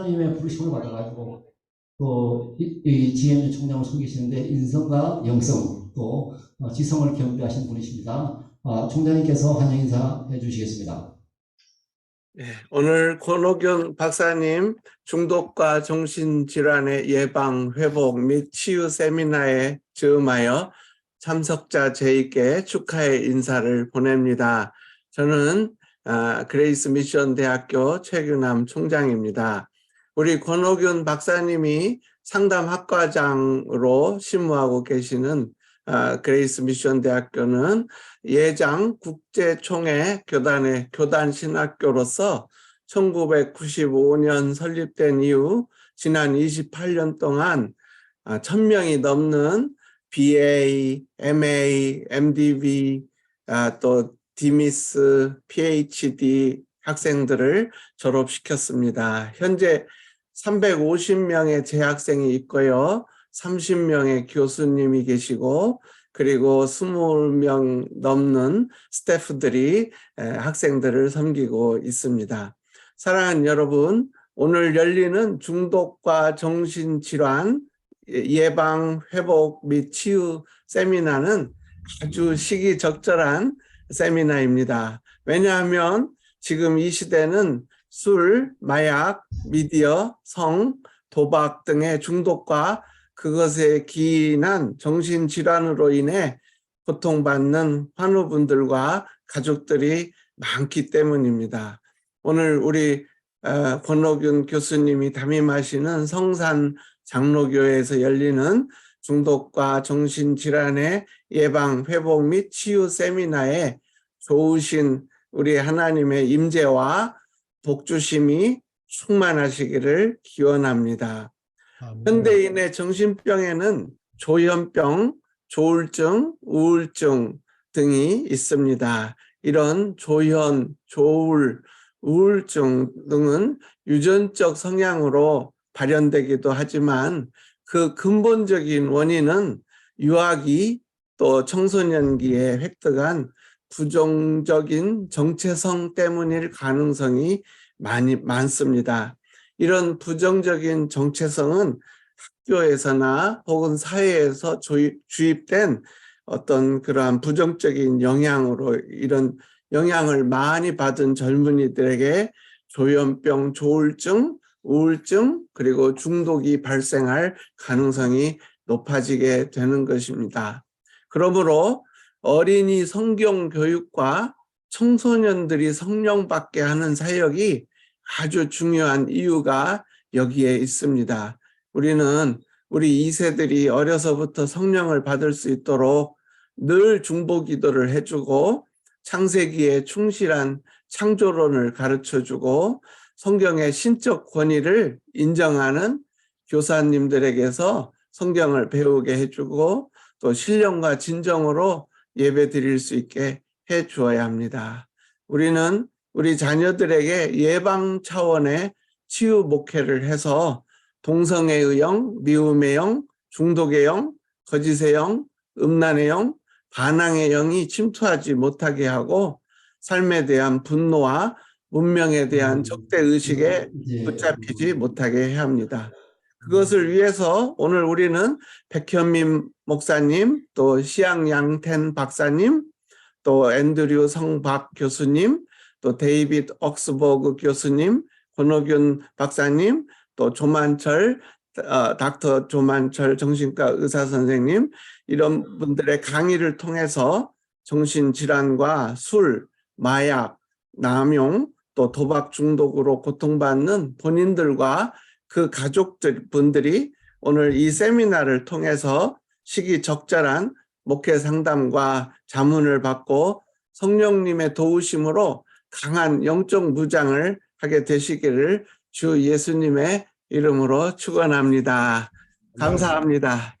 하나님의 부르심을 받아가지고 또이 이 GM 총장을 섬기시는데 인성과 영성 또 어, 지성을 겸비하신 분이십니다. 아, 총장님께서 환영 인사해 주시겠습니다. 네, 오늘 권옥윤 박사님 중독과 정신질환의 예방, 회복 및 치유 세미나에 즈음하여 참석자 제에게 축하의 인사를 보냅니다. 저는 아, 그레이스 미션 대학교 최규남 총장입니다. 우리 권옥윤 박사님이 상담학과장으로 심무하고 계시는 아, 그레이스 미션 대학교는 예장 국제총회 교단의 교단 신학교로서 1995년 설립된 이후 지난 28년 동안 1000명이 넘는 BA, MA, MDB, 아, 또 디미스, PhD 학생들을 졸업시켰습니다. 현재 350명의 재학생이 있고요. 30명의 교수님이 계시고 그리고 20명 넘는 스태프들이 에, 학생들을 섬기고 있습니다. 사랑하는 여러분, 오늘 열리는 중독과 정신질환 예방, 회복 및 치유 세미나는 아주 시기적절한 세미나입니다. 왜냐하면 지금 이 시대는 술, 마약, 미디어, 성, 도박 등의 중독과 그것에 기인한 정신질환으로 인해 고통받는 환우분들과 가족들이 많기 때문입니다. 오늘 우리 어, 권옥윤 교수님이 담임하시는 성산 장로교회에서 열리는 중독과 정신질환의 예방, 회복 및 치유 세미나에 좋으신 우리 하나님의 임재와 복주심이 충만하시기를 기원합니다. 현대인의 정신병에는 조현병, 조울증, 우울증 등이 있습니다. 이런 조현, 조울, 우울증 등은 유전적 성향으로 발현되기도 하지만 그 근본적인 원인은 유아기 또 청소년기에 획득한 부정적인 정체성 때문일 가능성이 많이 많습니다. 이런 부정적인 정체성은 학교에서나 혹은 사회에서 주입, 주입된 어떤 그러한 부정적인 영향으로 이런 영향을 많이 받은 젊은이들에게 조현병, 조울증, 우울증, 그리고 중독이 발생할 가능성이 높아지게 되는 것입니다. 그러므로 어린이 성경 교육과 청소년들이 성령 받게 하는 사역이 아주 중요한 이유가 여기에 있습니다. 우리는 우리 2세들이 어려서부터 성령을 받을 수 있도록 늘 중보 기도를 해주고 창세기에 충실한 창조론을 가르쳐 주고 성경의 신적 권위를 인정하는 교사님들에게서 성경을 배우게 해주고 또 신령과 진정으로 예배 드릴 수 있게 해 주어야 합니다. 우리는 우리 자녀들에게 예방 차원의 치유 목회를 해서 동성애의 영, 미움의 영, 중독의 영, 거짓의 영, 음란의 영, 반항의 영이 침투하지 못하게 하고 삶에 대한 분노와 문명에 대한 적대 의식에 예. 붙잡히지 못하게 해야 합니다. 그것을 위해서 오늘 우리는 백현민 목사님, 또 시양 양텐 박사님, 또 앤드류 성박 교수님, 또 데이빗 옥스버그 교수님, 권호균 박사님, 또 조만철 어, 닥터 조만철 정신과 의사 선생님 이런 분들의 강의를 통해서 정신질환과 술, 마약, 남용, 또 도박 중독으로 고통받는 본인들과 그 가족들 분들이 오늘 이 세미나를 통해서 시기 적절한 목회 상담과 자문을 받고 성령님의 도우심으로 강한 영적 무장을 하게 되시기를 주 예수님의 이름으로 축원합니다. 감사합니다.